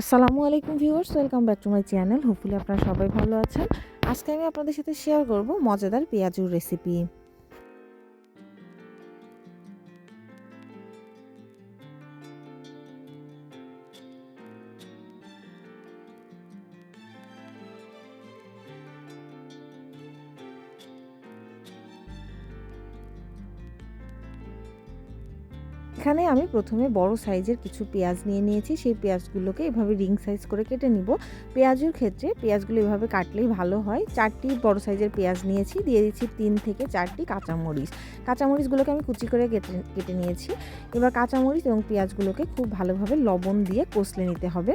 আসসালামু আলাইকুম viewers, welcome back to my channel. Hopefully আপনারা সবাই ভালো আছেন। আজকে আমি আপনাদের সাথে শেয়ার করব মজাদার পেঁয়াজুর রেসিপি। এখানে আমি প্রথমে বড় সাইজের কিছু পেঁয়াজ নিয়ে নিয়েছি। সেই পেঁয়াজগুলোকে এভাবে রিং সাইজ করে কেটে নিব। পেঁয়াজের ক্ষেত্রে পেঁয়াজগুলো এভাবে কাটলেই ভালো হয়। চারটি বড় সাইজের পেঁয়াজ নিয়েছি। দিয়ে দিচ্ছি তিন থেকে চারটি কাঁচামরিচ। কাঁচামরিচগুলোকে আমি কুচি করে কেটে কেটে নিয়েছি। এবার কাঁচামরিচ এবং পেঁয়াজগুলোকে খুব ভালোভাবে লবণ দিয়ে কষলে নিতে হবে।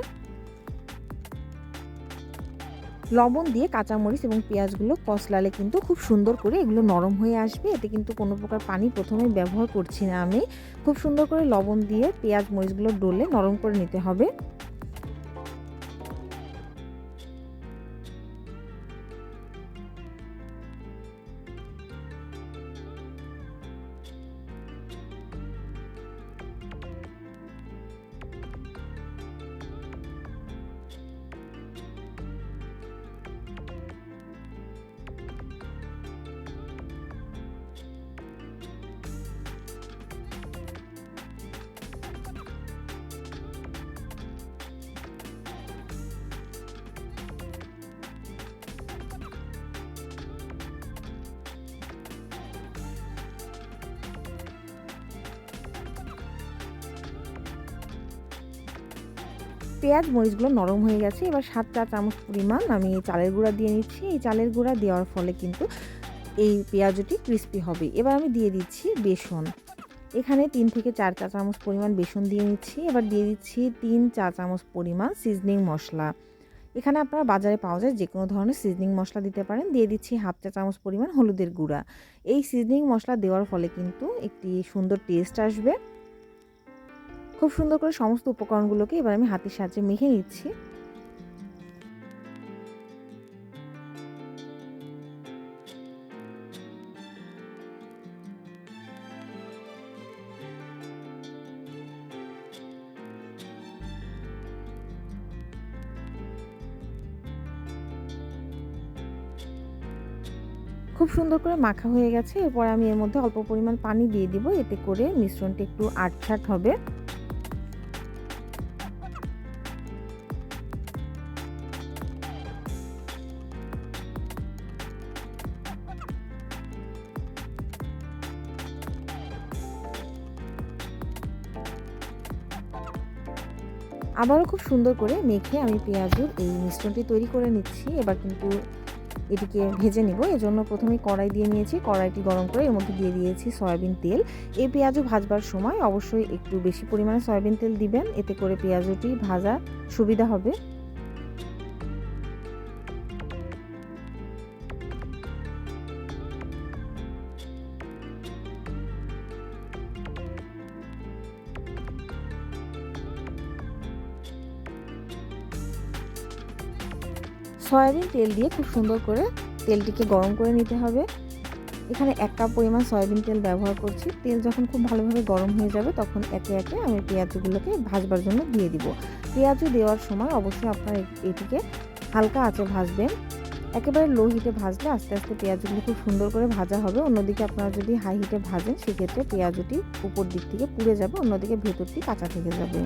লবণ দিয়ে কাঁচামরিচ এবং পেঁয়াজগুলো কষলালে কিন্তু খুব সুন্দর করে এগুলো নরম হয়ে আসবে। এতে কিন্তু কোনো প্রকার পানি প্রথমে ব্যবহার করছি না আমি। খুব সুন্দর করে লবণ দিয়ে পেঁয়াজ মরিচগুলো ডলে নরম করে নিতে হবে। পেঁয়াজ, মরিচগুলো নরম হয়ে গেছে। এবার সাত চা চামচ পরিমাণ আমি চালের গুঁড়া দিয়ে নিচ্ছি। এই চালের গুঁড়া দেওয়ার ফলে কিন্তু এই পেঁয়াজটি ক্রিস্পি হবে। এবার আমি দিয়ে দিচ্ছি বেসন। এখানে তিন থেকে চার চা চামচ পরিমাণ বেসন দিয়ে নিচ্ছি। এবার দিয়ে দিচ্ছি তিন চা চামচ পরিমাণ সিজনিং মশলা। এখানে আপনারা বাজারে পাওয়া যায় যে কোনো ধরনের সিজনিং মশলা দিতে পারেন। দিয়ে দিচ্ছি হাফ চা চামচ পরিমাণ হলুদের গুঁড়া। এই সিজনিং মশলা দেওয়ার ফলে কিন্তু একটি সুন্দর টেস্ট আসবে। খুব সুন্দর করে সমস্ত উপকরণগুলোকে এবার আমি হাতের সাহায্যে মেখে নিচ্ছি। খুব সুন্দর করে মাখা হয়ে গেছে। এরপর আমি এর মধ্যে অল্প পরিমাণ পানি দিয়ে দিব। এতে করে মিশ্রণটি একটু আটছাট হবে। আবারও খুব সুন্দর করে মেখে আমি পেঁয়াজুর এই মিশ্রণটি তৈরি করে নিচ্ছি। এবার কিন্তু এটিকে ভেজে নিব। এজন্য প্রথমে কড়াই দিয়ে নিয়েছি। কড়াইটি গরম করে এর মধ্যে দিয়ে দিয়েছি সয়াবিন তেল। এই পেঁয়াজু ভাজবার সময় অবশ্যই একটু বেশি পরিমাণে সয়াবিন তেল দিবেন। এতে করে পেঁয়াজুটি ভাজা সুবিধা হবে। সয়াবিন তেল দিয়ে খুব সুন্দর করে তেলটিকে গরম করে নিতে হবে। এখানে এক কাপ পরিমাণ সয়াবিন তেল ব্যবহার করছি। তেল যখন খুব ভালোভাবে গরম হয়ে যাবে তখন একে একে আমি পেঁয়াজগুলোকে ভাজবার জন্য দিয়ে দিব। পেঁয়াজু দেওয়ার সময় অবশ্যই আপনারা এটিকে হালকা আঁচে ভাজবেন। একেবারে লো হিটে ভাজলে আস্তে আস্তে পেঁয়াজগুলো খুব সুন্দর করে ভাজা হবে। অন্যদিকে আপনারা যদি হাই হিটে ভাজেন, সেক্ষেত্রে পেঁয়াজুটি উপর দিক থেকে পুড়ে যাবে, অন্যদিকে ভেতরটি কাঁচা থেকে যাবে।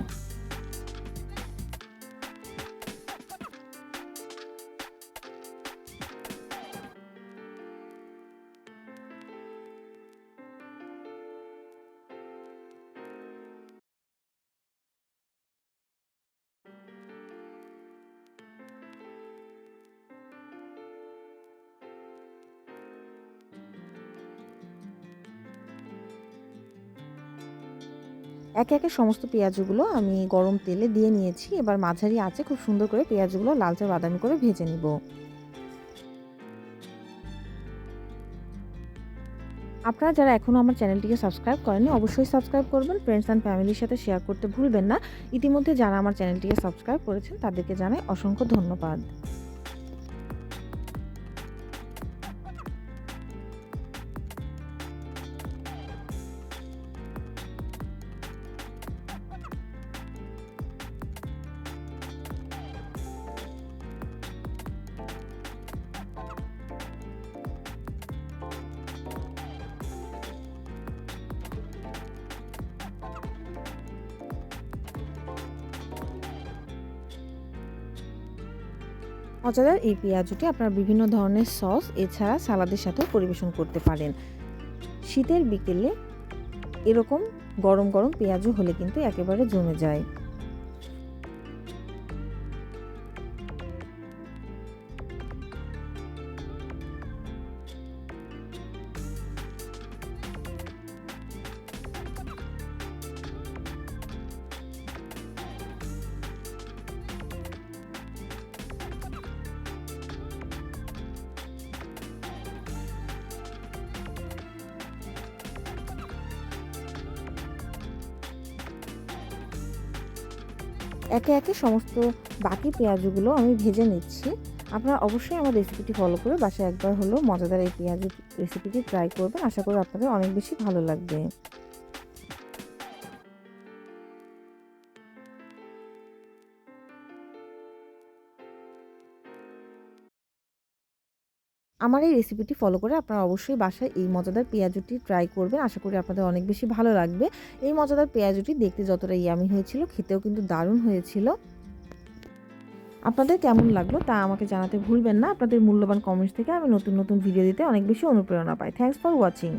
একে একে সমস্ত পেঁয়াজগুলো আমি গরম তেলে দিয়ে নিয়েছি। এবার মাঝারি আছে খুব সুন্দর করে পেঁয়াজগুলো লালচে বাদামি করে ভেজে নিব। আপনারা যারা এখনও আমার চ্যানেলটিকে সাবস্ক্রাইব করেনি অবশ্যই সাবস্ক্রাইব করবেন। ফ্রেন্ডস অ্যান্ড ফ্যামিলির সাথে শেয়ার করতে ভুলবেন না। ইতিমধ্যে যারা আমার চ্যানেলটিকে সাবস্ক্রাইব করেছেন, তাদেরকে জানাই অসংখ্য ধন্যবাদ। মজাদার এই পেঁয়াজটি আপনারা বিভিন্ন ধরনের সস, এছাড়া সালাদের সাথেও পরিবেশন করতে পারেন। শীতের বিকেলে এরকম গরম গরম পেঁয়াজও হলে কিন্তু একেবারে জমে যায়। একে একে সমস্ত বাকি পেঁয়াজগুলো আমি ভেজে নিচ্ছি। আপনারা অবশ্যই আমার রেসিপিটি ফলো করে বাসায় একবার হলেও মজাদার এই পেঁয়াজের রেসিপিটি ট্রাই করবেন। আশা করি আপনাদের অনেক বেশি ভালো লাগবে। আমার এই রেসিপিটি ফলো করে আপনারা অবশ্যই বাসায় এই মজাদার পেঁয়াজুটি ট্রাই করবেন। আশা করি আপনাদের অনেক বেশি ভালো লাগবে। এই মজাদার পেঁয়াজুটি দেখতে যতটা ইয়ামি হয়েছিল, খেতেও কিন্তু দারুণ হয়েছিল। আপনাদের কেমন লাগল তা আমাকে জানাতে ভুলবেন না। আপনাদের মূল্যবান কমেন্টস থেকে আমি নতুন নতুন ভিডিও দিতে অনেক বেশি অনুপ্রেরণা পাই। Thanks for watching